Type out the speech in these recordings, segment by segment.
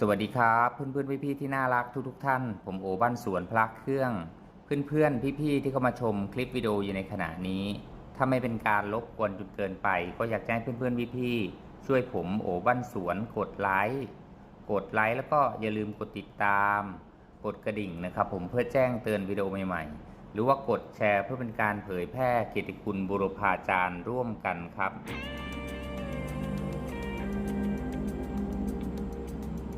สวัสดีครับเพื่อนๆพี่ๆที่น่ารักทุกๆทท่าน ผมโอบ้านสวนพลักเครื่อง เพื่อนๆพี่ๆที่เข้ามาชมคลิปวิดีโออยู่ในขณะนี้ ถ้าไม่เป็นการรบกวนจนเกินไป ก็อยากจะให้เพื่อนๆพี่ๆช่วยผมโอบ้านสวนกดไลค์กดไลค์แล้วก็อย่าลืมกดติดตาม กดกระดิ่งนะครับผมเพื่อแจ้งเตือนวิดีโอใหม่ๆ หรือว่ากดแชร์เพื่อเป็นการเผยแพร่เกียรติคุณบุรพาจารย์ร่วมกันครับ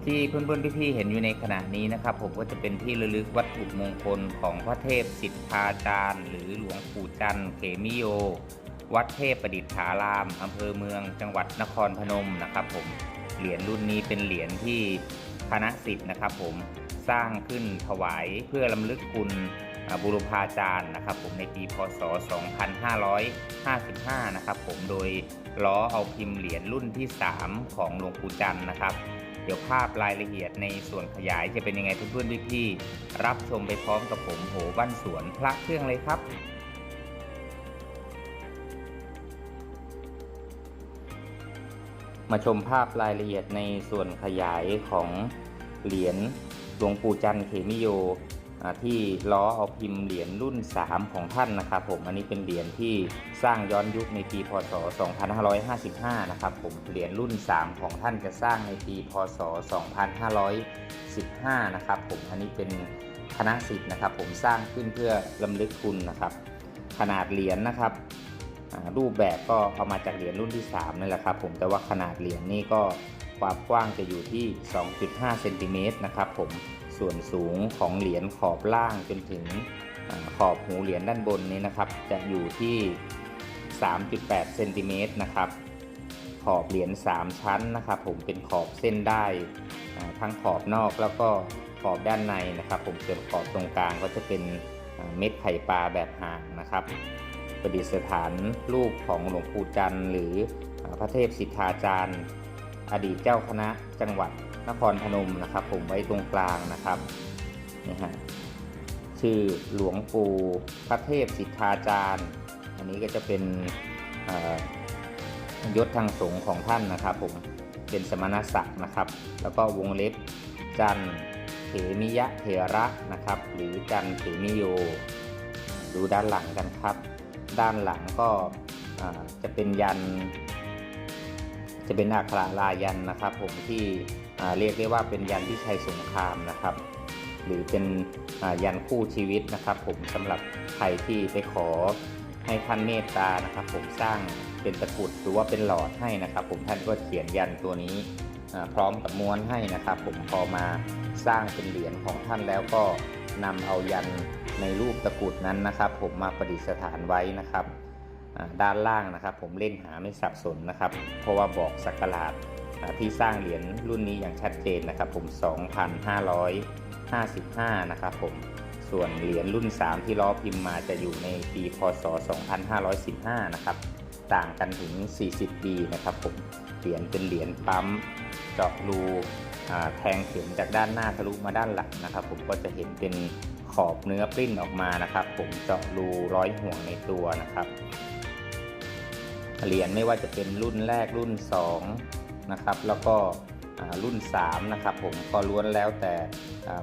ที่เพื่อนๆพี่ๆเห็นอยู่ในขณะนี้นะครับ ผมก็จะเป็นที่ระลึกวัตถุมงคลของพระเทพสิทธาจารย์ หรือหลวงปู่จันทร์เขมิโย วัดเทพประดิษฐารามอำเภอเมือง จังหวัดนครพนมนะครับ ผมเหรียญรุ่นนี้เป็นเหรียญที่คณะสิทธิ์นะครับ ผมสร้างขึ้นถวายเพื่อลำลึกคุณบุรพาจารย์นะครับ ผมในปีพศ 2555 นะครับ ผมโดยล้อเอาพิมพ์เหรียญรุ่นที่ 3 ของหลวงปู่จันทร์นะครับ ดี๋ยวภาพรายละเอียดในส่วนขยายจะเป็นยังไงเพื่อนๆพี่ๆรับชมไปพร้อมกับผมโหบ้านสวนพระเครื่องเลยครับมาชมภาพรายละเอียดในส่วนขยายของเหรียญหลวงปู่จันทร์เขมิโย ที่ล้อเอาพิมพ์เหรียญรุ่น 3 ของท่านนะครับผมอันนี้เป็นเหรียญที่สร้างย้อนยุคในปีพศ 2555 นะครับผมเหรียญรุ่น 3 ของท่านจะสร้างในปีพศ 2515 นะครับผมอันนี้เป็นคณะสิทธิ์นะครับผมสร้างขึ้นเพื่อลำลึกคุณนะครับ ขนาดเหรียญนะครับรูปแบบก็เอามาจากเหรียญรุ่นที่3นั่นแหละครับผมแต่ว่าขนาดเหรียญนี่ก็ความกว้างจะอยู่ที่ 2.5 เซนติเมตรนะครับผม ส่วนสูงของเหรียญขอบล่างจนถึงอขอบหูเหรียญด้านบนนี้นะครับ จะอยู่ที่ 3.8เซนติเมตรนะครับ ขอบเหรียญ3 ชั้นนะครับ ผมเป็นขอบเส้นได้ทั้งขอบนอกแล้วก็ขอบด้านในนะครับ ผมส่วนขอบตรงกลางก็จะเป็นเม็ดไข่ปลาแบบห่างนะครับ ประดิษฐานรูปของหลวงปู่จันทร์หรือพระเทพสิทธาจารย์ อดีตเจ้าคณะจังหวัด นครพนมนะครับ ผมไว้ตรงกลางนะครับนี่ฮะชื่อหลวงปู่พระเทพสิทธาจารย์ อันนี้ก็จะเป็นยศทางสงฆ์ของท่านนะครับ ผมเป็นสมณศักดิ์นะครับ แล้วก็วงเล็บจันเขมิยะเถระนะครับ หรือจันเขมิโย ดูด้านหลังกันครับ ด้านหลังก็จะเป็นยัน จะเป็นอักขระลายันนะครับ ผมที่ เรียกได้ว่าเป็นยันที่ใชัยสงครามนะครับ หรือเป็นยันคู่ชีวิตนะครับ ผมสำหรับใครที่ไปขอให้ท่านเมตตานะครับ ผมสร้างเป็นตะกุดหรือว่าเป็นหลอดให้นะครับ ผมท่านก็เขียนยันตัวนี้พร้อมกับม้วนให้นะครับ ผมพอมาสร้างเป็นเหรียญของท่านแล้วก็นำเอายันในรูปตะกุดนั้นนะครับ ผมมาประดิษฐานไว้นะครับด้านล่างนะครับ ผมเล่นหาไม่สับสนนะครับ เพราะว่าบอกสักราชอ่า ที่สร้างเหรียญรุ่นนี้อย่างชัดเจนนะครับผม 2,555 นะครับผม ส่วนเหรียญรุ่น 3 ที่ล้อพิมพ์มาจะอยู่ในปีพศ 2515 นะครับ ต่างกันถึง 40 ปีนะครับผม เหรียญเป็นเหรียญปั๊มเจาะรูแทงเข็มจากด้านหน้าทะลุมาด้านหลังนะครับ ผมก็จะเห็นเป็นขอบเนื้อปริ้นออกมานะครับ ผมเจาะรูร้อยห่วงในตัวนะครับ เหรียญไม่ว่าจะเป็นรุ่นแรกรุ่น 2 นะครับ แล้วก็รุ่น 3 นะครับผมก็ล้วนแล้วแต่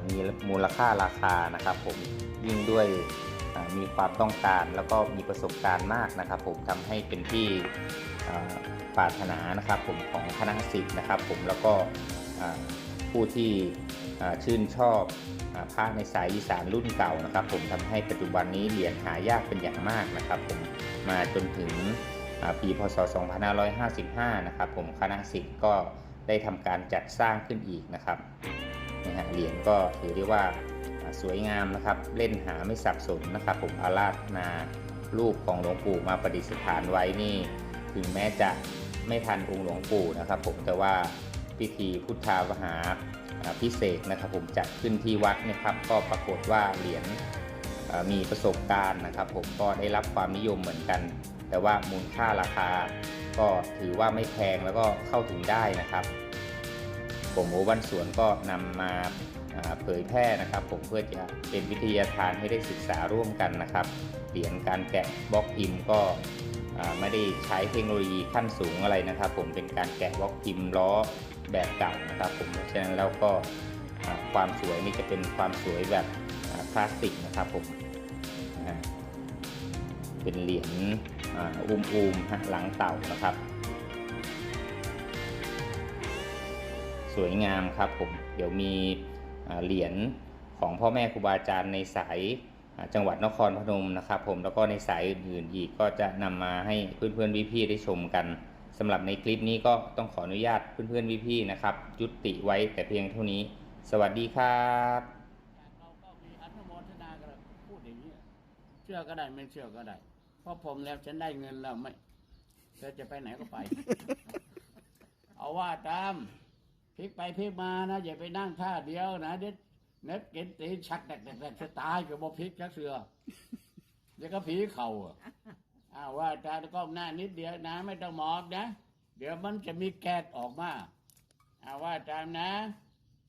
มีมูลค่าราคานะครับผมยิ่งด้วยมีความต้องการแล้วก็มีประสบการณ์มากนะครับ ผมทำให้เป็นที่ปรารถนานะครับ ผมของคณะศิษย์นะครับ ผมแล้วก็ผู้ที่ชื่นชอบอาพระในสายอีสานรุ่นเก่านะครับ ผมทำให้ปัจจุบันนี้เหรียญหายากเป็นอย่างมากนะครับ ผมมาจนถึง ปีพศ 2555 นะครับผมคณะศิษย์ก็ได้ทำการจัดสร้างขึ้นอีกนะครับนะฮะเหรียญก็ถือได้ว่าสวยงามนะครับ เล่นหาไม่สับสนนะครับผมอาราธนารูปของหลวงปู่มาประดิษฐานไว้นี่ถึงแม้จะไม่ทันองค์หลวงปู่นะครับ ผมแต่ว่าพิธีพุทธาวหาพิเศษนะครับ ผมจัดขึ้นที่วัดเนะครับ ก็ปรากฏว่าเหรียญมีประสบการณ์นะครับ ผมก็ได้รับความนิยมเหมือนกัน แต่ว่ามูลค่าราคาก็ถือว่าไม่แพงแล้วก็เข้าถึงได้นะครับผมโอวันสวนก็นำมาเผยแพร่นะครับ ผมเพื่อจะเป็นวิทยาทานให้ได้ศึกษาร่วมกันนะครับเหรียญการแกะบล็อกพิมพ์ก็ไม่ได้ใช้เทคโนโลยีขั้นสูงอะไรนะครับ ผมเป็นการแกะบล็อกพิมพ์ล้อแบบเก่านะครับ ผมเพราะฉะนั้นแล้วก็ความสวยนี่จะเป็นความสวยแบบคลาสสิกนะครับผมเป็นเหรียญ อุ้มๆฮะหลังเต่านะครับ สวยงามครับผมเดี๋ยวมีเหรียญของพ่อแม่ครูบาอาจารย์ในสายจังหวัดนครพนมนะครับ ผมแล้วก็ในสายอื่นๆอีกก็จะนำมาให้เพื่อนๆพี่ๆได้ชมกันสำหรับในคลิปนี้ก็ต้องขออนุญาตเพื่อนๆพี่ๆนะครับยุติไว้แต่เพียงเท่านี้ สวัสดีครับเราก็มีอนุโมทนากันพูดอย่างนี้เชื่อก็ได้ไม่เชื่อก็ได้ เพราะผมแล้วฉันได้เงินแล้วไม่เธอจะไปไหนก็ไป เอาว่าตามพลิกไปพลิกมานะอย่าไปนั่งท่าเดียวนะเด็ดเน็ตเก็นตีนชักแดกแดกแดกจะตายกับบ่พลิกจักเสือเดี๋ยวก็ผีเข่าอะอ้าวว่าตามก้มหน้านิดเดียวนะ ไม่ต้องหมอบนะ เดี๋ยวมันจะมีแก๊สออกมาอ้าวว่าตามนะ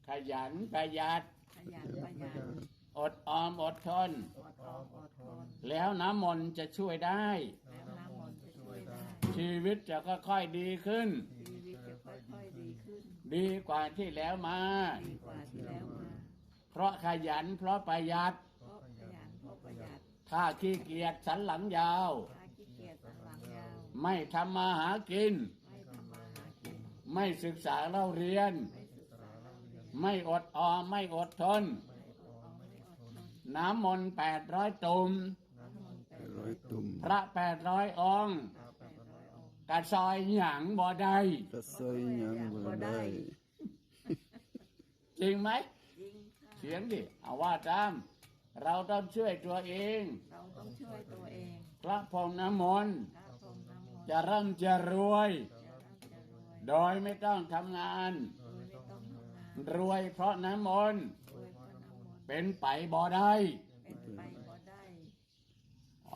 ขยันประหยัดขยันประหยัดอดออมอดทนอดออมอดทน แล้วน้ำมนต์จะช่วยได้ แล้วน้ำมนต์จะช่วยได้ชีวิตจะค่อยๆดีขึ้น ชีวิตจะค่อยๆดีขึ้น ดีกว่าที่แล้วมา ดีกว่าที่แล้วมา เพราะขยันเพราะประหยัด เพราะขยันเพราะประหยัด ถ้าขี้เกียจสันหลังยาว ถ้าขี้เกียจสันหลังยาว ไม่ทำมาหากิน ไม่ทำมาหากิน ไม่ศึกษาเล่าเรียน ไม่ศึกษาเราเรียนไม่อดออมไม่อดทนไม่อดออมไม่อดทน น้ำมนต์แปดร้อยตุ่มน้ำมนต์แปด ร้อยตุ่มพระแปดร้อยองค์พระแปดร้อยองค์กระซอยหยังบ่ได้กระซอยหยังบ่ได้จริงไหมจริงค่ะเสียงดิเอาว่าตามเราต้องช่วยตัวเอง เราต้องช่วยตัวเอง พระพรหมน้ำมนต์พระพรหมน้ำมนต์จะร่ำจะรวย จะร่ำจะรวยโดยไม่ต้องทำงาน โดยไม่ต้องทำงานรวยเพราะน้ำมนต์รวยเพราะน้ำมนต์เป็นไปบ่ได้เป็นไปบ่ได้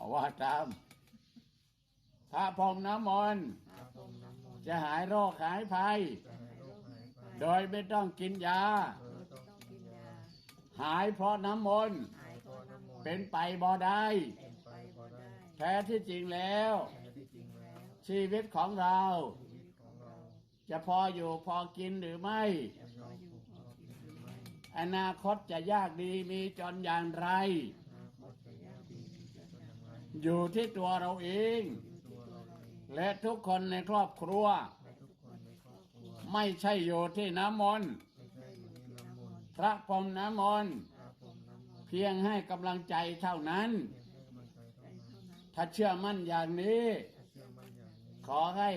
เอาว่าตาม พระพรหมน้ำมนต์พระพรหมน้ำมนต์จะหายโรคหายภัยจะหายโรคหายไปโดยไม่ต้องกินยาโดยไม่ต้องกินยา หายเพราะน้ำมนต์หายเพราะน้ำมนต์เป็นไปบ่ได้เป็นไปบ่ได้ แท้ที่จริงแล้วแต่ที่จริงแล้วชีวิตของเราชีวิตของเราจะพออยู่พอกินหรือไม่จะพออยู่พอกินหรือไม่ อนาคตจะยากดีมีจนอย่างไร อนาคตจะยากดีมีจน อย่างไรอยู่ที่ตัวเราเองอยู่ที่ตัวเราเองและทุกคนในครอบครัวและทุกคนในครอบครัว ไม่ใช่อยู่ที่น้ำมนต์ไม่ใช่อยู่ที่น้ำมนต์พระพรหมน้ำมนต์พระพรหมน้ำมนต์เพียงให้กำลังใจเท่านั้นให้กำลังใจเท่านั้นถ้าเชื่อมั่นอย่างนี้เชื่อมั่นอย่างนี้ ขอให้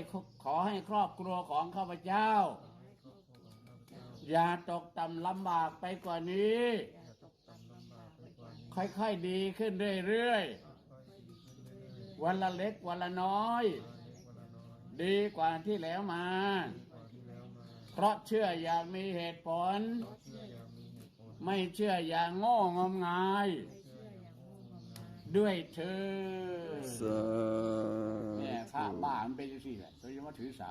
ขอให้ครอบครัวของข้าพเจ้าขอให้ครอบครัวของเจ้าอย่าตกต่ำลำบากไปกว่านี้อย่าตกต่ำลำบากไปกว่านี้ ค่อยๆดีขึ้นเรื่อยค่ วันละเล็กวันละน้อยๆวันเล็กวันละน้อย ดีกว่าที่แล้วมาดีกว่าที่แล้วมาเพราะเชื่ออย่างมีเหตุผลเพราะเชื่ออย่างมีเหตุผล ไม่เชื่ออย่างโง่งมงายไม่เชื่ออย่างโง่งมงายด้วยเธอสาเนี่ยธุข้าบ้ามันเป็นจังสี่แหละโดยเฉพาะถือสา